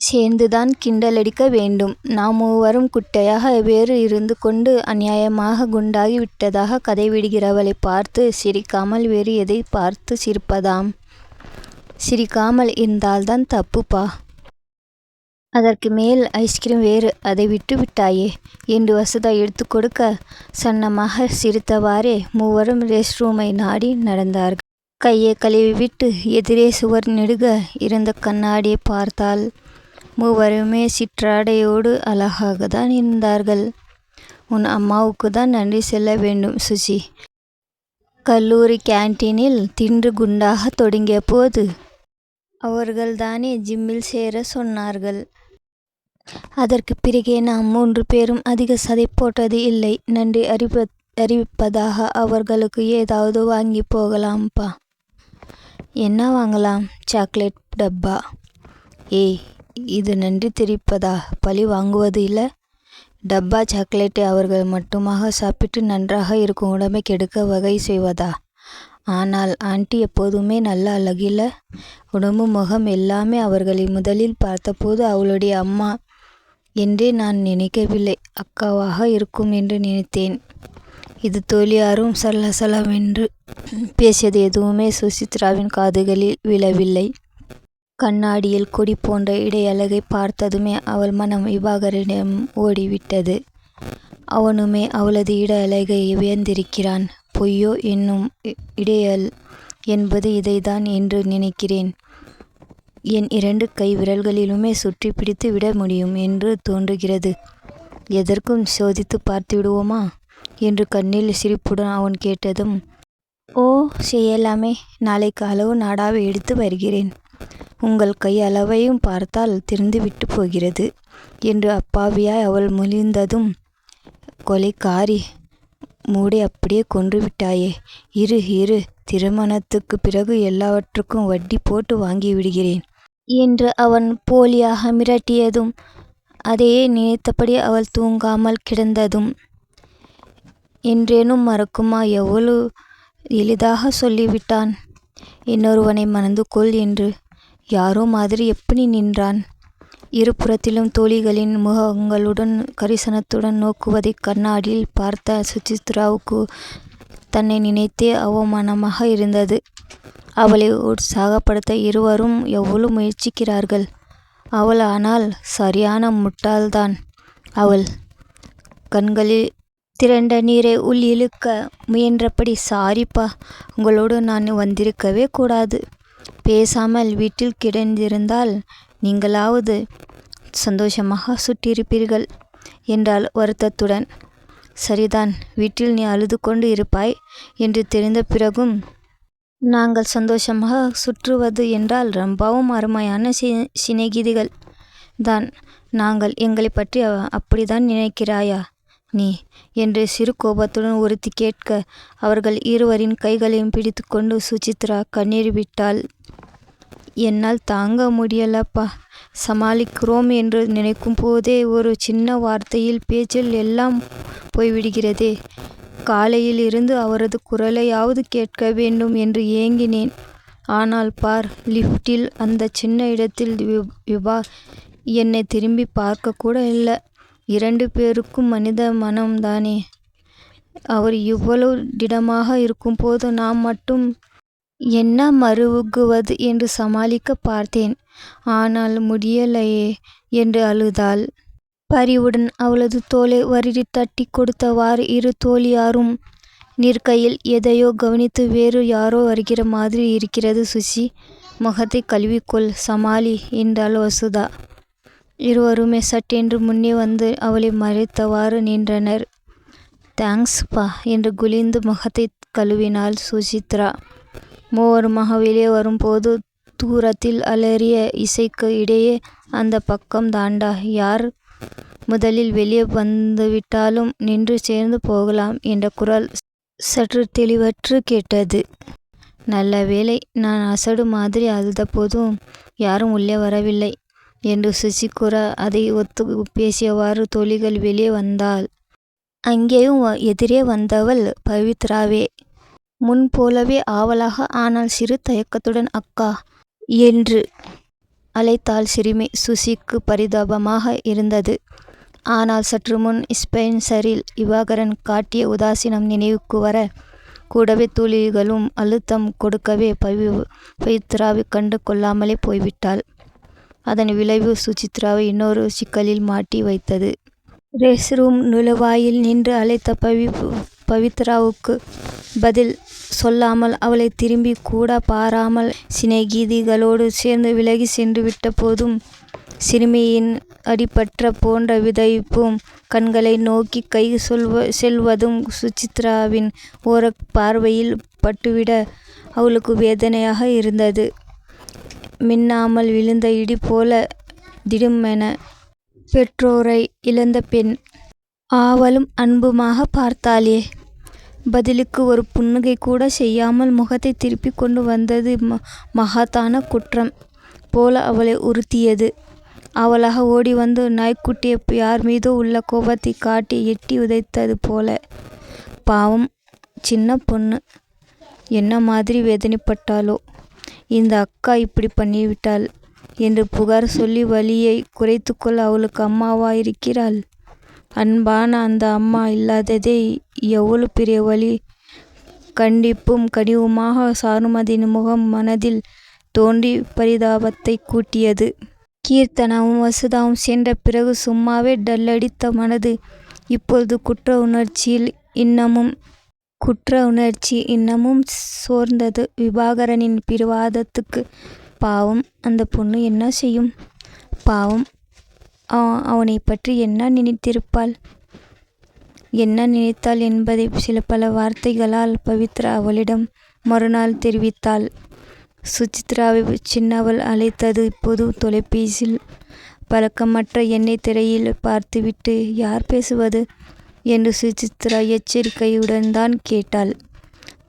சேர்ந்துதான் கிண்டலடிக்க வேண்டும். நாம் மூவரும் குட்டையாக வேறு இருந்து கொண்டு அநியாயமாக குண்டாகி விட்டதாக கதைவிடுகிறவளைப் பார்த்துச் சிரிக்காமல் வேறு எதைப் பார்த்துச் சிரிப்பதாம்? சிரிக்காமல் இருந்தால்தான் தப்புப்பா. அதற்கு மேல் ஐஸ்கிரீம் வேறு. அதை விட்டு விட்டாயே. என்று வசுதா எடுத்துக் கொடுக்க, சன்னமாகச் சிரித்தவாறே மூவரும் ரெஸ்ட் ரூமை நாடி நடந்தார்கள். கையைக் கழுவிவிட்டு எதிரே சுவர் நெடுக இருந்த கண்ணாடியைப் பார்த்தாள். மூவருமே சிற்றாடையோடு அழகாக தான் இருந்தார்கள். உன் அம்மாவுக்கு தான் நன்றி செல்ல வேண்டும் சுஜி கல்லூரி கேன்டீனில் தின்று குண்டாகத் தொடங்கியபோது அவர்கள்தானே ஜிம்மில் சேர சொன்னார்கள். அதற்குப் பிறகே நாம் மூன்று பேரும் அதிக சதை போட்டது இல்லை. நன்றி அறிவிப்பதாக அவர்களுக்கு ஏதாவது வாங்கி போகலாம்ப்பா என்ன வாங்கலாம்? சாக்லேட் டப்பா. ஏய். இது நன்றி தெரிவிப்பதா? பழி வாங்குவது இல்லை டப்பா சாக்லேட்டை அவர்கள் மட்டுமாக சாப்பிட்டு நன்றாக இருக்கும் உடம்பை கெடுக்க வகை செய்வதா? ஆனால் ஆண்டி எப்போதுமே நல்ல அழகில் உடம்பு முகம் எல்லாமே அவர்களை முதலில் பார்த்தபோது அவளுடைய அம்மா என்றே நான் நினைக்கவில்லை அக்காவாக இருக்கும் என்று நினைத்தேன். இது தோழியாரும் சலசலவென்று பேசியது எதுவுமே சுசித்ராவின் காதுகளில் விழவில்லை. கண்ணாடியில் கொடி போன்ற இடையழகைப் பார்த்ததுமே அவள் மனம் விவாகரிடம் ஓடிவிட்டது. அவனுமே அவளது இட வியந்திருக்கிறான். பொய்யோ என்னும் இடையல் என்பது இதைத்தான் என்று நினைக்கிறேன். என் இரண்டு கை விரல்களிலுமே சுற்றிப் பிடித்து விட முடியும் என்று தோன்றுகிறது. எதற்கும் சோதித்துப் பார்த்துவிடுவோமா? என்று கண்ணில் சிரிப்புடன் அவன் கேட்டதும் ஓ. செய்யலாமே. நாளைக்கு அளவு நாடாவை எடுத்து வருகிறேன். உங்கள் கையளவையும் பார்த்தால் தெரிந்துவிட்டுப் போகிறது. என்று அப்பாவியாய் அவள் மொழிந்ததும் கொலைக்காரி மூடை அப்படியே கொன்றுவிட்டாயே. இரு. இரு. திருமணத்துக்குப் பிறகு எல்லாவற்றுக்கும் வட்டி போட்டு வாங்கி விடுகிறேன் என்று அவன் போலியாக மிரட்டியதும் அதையே நினைத்தபடி அவள் தூங்காமல் கிடந்ததும் என்றேனும் மறக்குமா எவ்வளவு எளிதாக சொல்லிவிட்டான். இன்னொருவனை மணந்து கொள் என்று. யாரோ மாதிரி எப்படி நின்றான். இருபுறத்திலும் தோழிகளின் முகங்களுடன் கரிசனத்துடன் நோக்குவதைக் கண்ணாடியில் பார்த்த சுசித்ராவுக்கு தன்னை நினைத்தே அவமானமாக இருந்தது. அவளை உற்சாகப்படுத்த இருவரும் எவ்வளவு முயற்சிக்கிறார்கள். அவள் ஆனால் சரியான முட்டாள்தான். அவள் கண்களில் திரண்ட நீரை உள் இழுக்க முயன்றபடி சாரிப்பா. உங்களோடு நான் வந்திருக்கவே கூடாது. பேசாமல் வீட்டில் கிடந்திருந்தால் நீங்களாவது சந்தோஷமாக சுற்றியிருப்பீர்கள் என்றாள் வருத்தத்துடன். சரிதான். வீட்டில் நீ அழுது கொண்டு இருப்பாய் என்று தெரிந்த பிறகும் நாங்கள் சந்தோஷமாக சுற்றுவது என்றால் ரொம்பவும் அருமையான சிநேகிதிகள் தான் நாங்கள். எங்களைப் பற்றி அப்படித்தான் நினைக்கிறாயா நீ? என்று சிறு கோபத்துடன் ஒருத்தி கேட்க அவர்கள் இருவரின் கைகளையும் பிடித்துக்கொண்டு சுசித்ரா கண்ணீர் விட்டாள். என்னால் தாங்க முடியலப்பா. சமாளிக்கிறோம் என்று நினைக்கும் போதே ஒரு சின்ன வார்த்தையில் பேச்சில் எல்லாம் போய்விடுகிறதே. காலையில் இருந்து அவரது குரலையாவது கேட்க வேண்டும் என்று ஏங்கினேன். ஆனால் பார் லிஃப்டில் அந்த சின்ன இடத்தில் விபா என்னை திரும்பி பார்க்க பார்க்கக்கூட இல்லை இரண்டு பேருக்கும் மனித மனம்தானே. அவர் இவ்வளவு திடமாக இருக்கும்போது நாம் மட்டும் என்ன மருவுகுவது என்று சமாளிக்க பார்த்தேன். ஆனால் முடியலையே என்று அழுதாள். பரிவுடன் அவளது தோலை வருடி தட்டிக் கொடுத்தவாறு இரு தோழியாரும் நிற்கையில் எதையோ கவனித்து வேறு யாரோ வருகிற மாதிரி இருக்கிறது சுசி. முகத்தை கழுவிக்கொள். சமாளி. என்றாள் வசுதா. இருவருமே சட்டென்று முன்னே வந்து அவளை மறைத்தவாறு நின்றனர். தேங்க்ஸ்ப்பா. என்று குளிந்து முகத்தை கழுவினாள் சுசித்ரா. மூவருமாக வெளியே வரும்போது தூரத்தில் அலறிய இசைக்கு இடையே அந்த பக்கம் தாண்டா. யார் முதலில் வெளியே வந்துவிட்டாலும் நின்று சேர்ந்து போகலாம் என்ற குரல் சற்று தெளிவற்று கேட்டது. நல்ல வேளை. நான் அசடு மாதிரி அழுத போதும் யாரும் உள்ளே வரவில்லை என்று சுசி அதை ஒத்து பேசியவாறு தோழிகள் வெளியே வந்தாள். அங்கேயும் எதிரே வந்தவள் பவித்ராவே. முன்போலவே ஆவலாக ஆனால் சிறு தயக்கத்துடன் அக்கா. என்று அழைத்தாள் சிறுமி. சுசிக்கு பரிதாபமாக இருந்தது. ஆனால் சற்று முன் ஸ்பென்சரில் இவாகரன் காட்டிய உதாசீனம் நினைவுக்கு வர, கூடவே தூளிகளும் அழுத்தம் கொடுக்கவே பவி பவித்ராவைக் கண்டு கொள்ளாமலே போய்விட்டாள். அதன் விளைவு சுசித்ராவை இன்னொரு சிக்கலில் மாட்டி வைத்தது. ரேஸ் ரூம் நுழைவாயில் நின்று அழைத்த பவித்ராவுக்கு பதில் சொல்லாமல் அவளை திரும்பி கூட பாராமல் சிநேகிதிகளோடு சேர்ந்து விலகிச் சென்றுவிட்ட போதும் சிறுமியின் அடிபற்ற போன்ற விதைப்பும் கண்களை நோக்கி கை செல்வதும் சுசித்ராவின் ஓரப் பார்வையில் பட்டுவிட அவளுக்கு வேதனையாக இருந்தது. மின்னாமல் விழுந்த இடி போல திடுமென பெற்றோரை இழந்த பெண். ஆவலும் அன்புமாக பார்த்தாளே. பதிலுக்கு ஒரு புன்னகைகூடச் செய்யாமல் முகத்தை திருப்பி கொண்டு வந்தது மகத்தான குற்றம் போல அவளை உறுத்தியது. அவளாக ஓடி வந்து நாய்க்குட்டியை யார் மீதோ உள்ள கோபத்தை காட்டி எட்டி உதைத்தது போல. பாவம் சின்ன பொண்ணு. என்ன மாதிரி வேதனைப்பட்டாளோ. இந்த அக்கா இப்படி பண்ணிவிட்டாள் என்று புகார் சொல்லி வலியை குறைத்துக்கொள்ள அவளுக்கு அம்மாவா இருக்கிறாள்? அன்பான அந்த அம்மா இல்லாததே எவ்வளவு பெரிய வலி. கண்டிப்பும் கனிவுமாக சாருமதியின் முகம் மனதில் தோன்றி பரிதாபத்தைக் கூட்டியது. கீர்த்தனாவும் வசுதாவும் சென்ற பிறகு சும்மாவே டல்லடித்த மனது இப்போது குற்ற உணர்ச்சியில் இன்னமும் குற்ற உணர்ச்சி இன்னமும் சோர்ந்தது. விபாகரனின் பிடிவாதத்துக்கு பாவம் அந்தப் பொண்ணு என்ன செய்யும்? பாவம் அவனைப்பற்றி என்ன நினைத்திருப்பாள்? என்ன நினைத்தாள் என்பதைச் சில பல வார்த்தைகளால் பவித்ரா அவளிடம் மறுநாள் தெரிவித்தாள். சுசித்ராவைச் சின்னவள் அழைத்தது இப்போது தொலைபேசியில். பழக்கமற்ற எண்ணைத் திரையில் பார்த்துவிட்டு யார் பேசுவது? என்று சுசித்ரா எச்சரிக்கையுடன்தான் கேட்டாள்.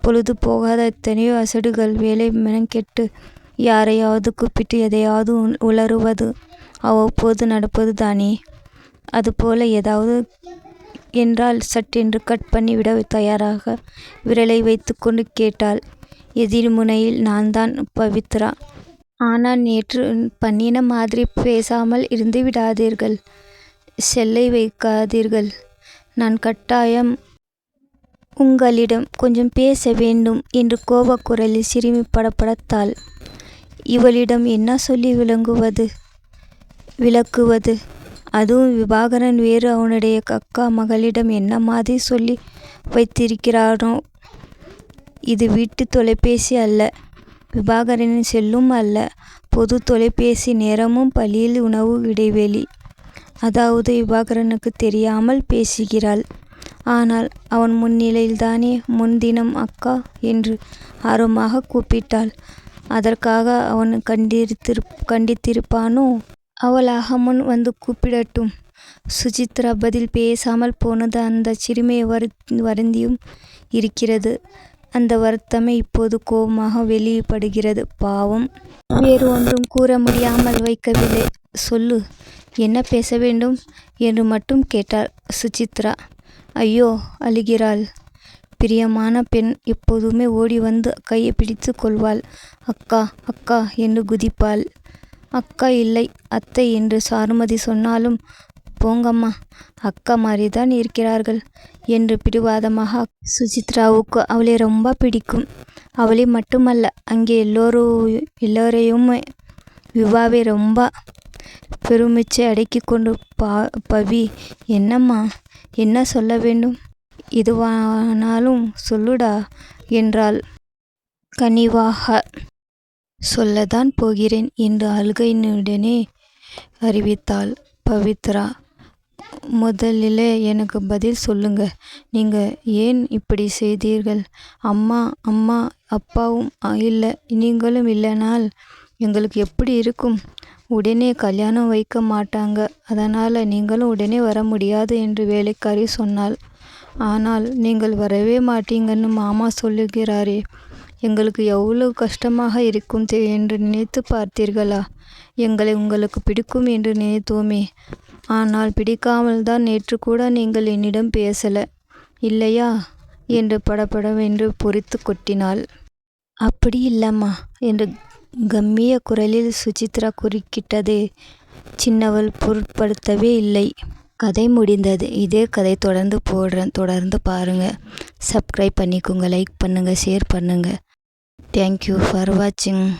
பொழுது போகாத எத்தனையோ அசடுகள். வேலை மெனக்கெட்டு யாரையாவது கூப்பிட்டு எதையாவது உளறுவது அவ்வப்போது நடப்பது தானே அதுபோல ஏதாவது என்றால் சட்டென்று கட் பண்ணிவிட தயாராக விரலை வைத்துக்கொண்டு கேட்டாள். எதிர்முனையில் நான்தான் பவித்ரா. ஆனால் நேற்று பண்ணின மாதிரி பேசாமல் இருந்துவிடாதீர்கள். செல்லை வைக்காதீர்கள். நான் கட்டாயம் உங்களிடம் கொஞ்சம் பேச வேண்டும் என்று கோபக்குரலில் சிறுமி படப்படத்தாள் இவளிடம் என்ன சொல்லி விளங்குவது விளக்குவது? அதுவும் விபாகரன் வேறு அவனுடைய அக்கா மகளிடம் என்ன மாதிரி சொல்லி வைத்திருக்கிறானோ? இது வீட்டு தொலைபேசி அல்ல. விபாகரனின் செல்லும் அல்ல. பொது தொலைபேசி. நேரமும் பள்ளியில் உணவு இடைவெளி அதாவது விவாகரனுக்கு தெரியாமல் பேசுகிறாள். ஆனால் அவன் முன்னிலையில்தானே முன்தினம் அக்கா என்று ஆர்வமாக கூப்பிட்டாள். அதற்காக அவன் கண்டித்திருப்பானோ? அவளாக முன் வந்து கூப்பிடட்டும். சுஜித்ரா பதில் பேசாமல் போனது அந்த சிறுமியை வருந்தியும் இருக்கிறது. அந்த வருத்தமே இப்போது கோபமாக வெளிப்படுகிறது. பாவம். வேறு ஒன்றும் கூற முடியாமல் வைக்கவில்லை. சொல்லு. என்ன பேச வேண்டும்? என்று மட்டும் கேட்டாள் சுசித்ரா. ஐயோ. அழுகிறாள். பிரியமான பெண் எப்போதுமே ஓடி வந்து கையை பிடித்து கொள்வாள். அக்கா. அக்கா. என்று குதிப்பாள். அக்கா இல்லை. அத்தை என்று சாருமதி சொன்னாலும் போங்கம்மா. அக்கா மாதிரிதான் இருக்கிறார்கள் என்று பிடிவாதமாக. சுசித்ராவுக்கு அவளை ரொம்ப பிடிக்கும். அவளை மட்டுமல்ல. அங்கே எல்லோரும் எல்லோரையுமே. விவாவை ரொம்ப. பெருமிச்சை அடக்கி கொண்டு பா பவி. என்னம்மா? என்ன சொல்ல வேண்டும்? இதுவானாலும் சொல்லுடா என்றாள் கனிவாக. சொல்லத்தான் போகிறேன் என்று அழுகையினுடனே அறிவித்தாள் பவித்ரா. முதலிலே எனக்கு பதில் சொல்லுங்க. நீங்க ஏன் இப்படி செய்தீர்கள்? அம்மா அம்மா அப்பாவும் இல்லை நீங்களும் இல்லைனால் எங்களுக்கு எப்படி இருக்கும்? உடனே கல்யாணம் வைக்க மாட்டாங்க. அதனால் நீங்களும் உடனே வர முடியாது என்று வேலைக்காரி சொன்னாள். ஆனால் நீங்கள் வரவே மாட்டீங்கன்னு மாமா சொல்லுகிறாரே. எங்களுக்கு எவ்வளவு கஷ்டமாக இருக்கும் என்று நினைத்து பார்த்தீர்களா? எங்களை உங்களுக்கு பிடிக்கும் என்று நினைத்தோமே. ஆனால் பிடிக்காமல் தான் நேற்று கூட நீங்கள் என்னிடம் பேசல. இல்லையா? என்று படபடவென்று பொறித்து கொட்டினாள். அப்படி இல்லம்மா என்று கம்மிய குரலில் சுசித்ரா குறுக்கிட்டது. சின்னவள் பொருட்படுத்தவே இல்லை. கதை முடிந்தது. இதே கதை தொடர்ந்து போடுறேன். தொடர்ந்து பாருங்க. சப்ஸ்கிரைப் பண்ணிக்கோங்க. லைக் பண்ணுங்க. ஷேர் பண்ணுங்க. தேங்க்யூ ஃபார் வாட்சிங்.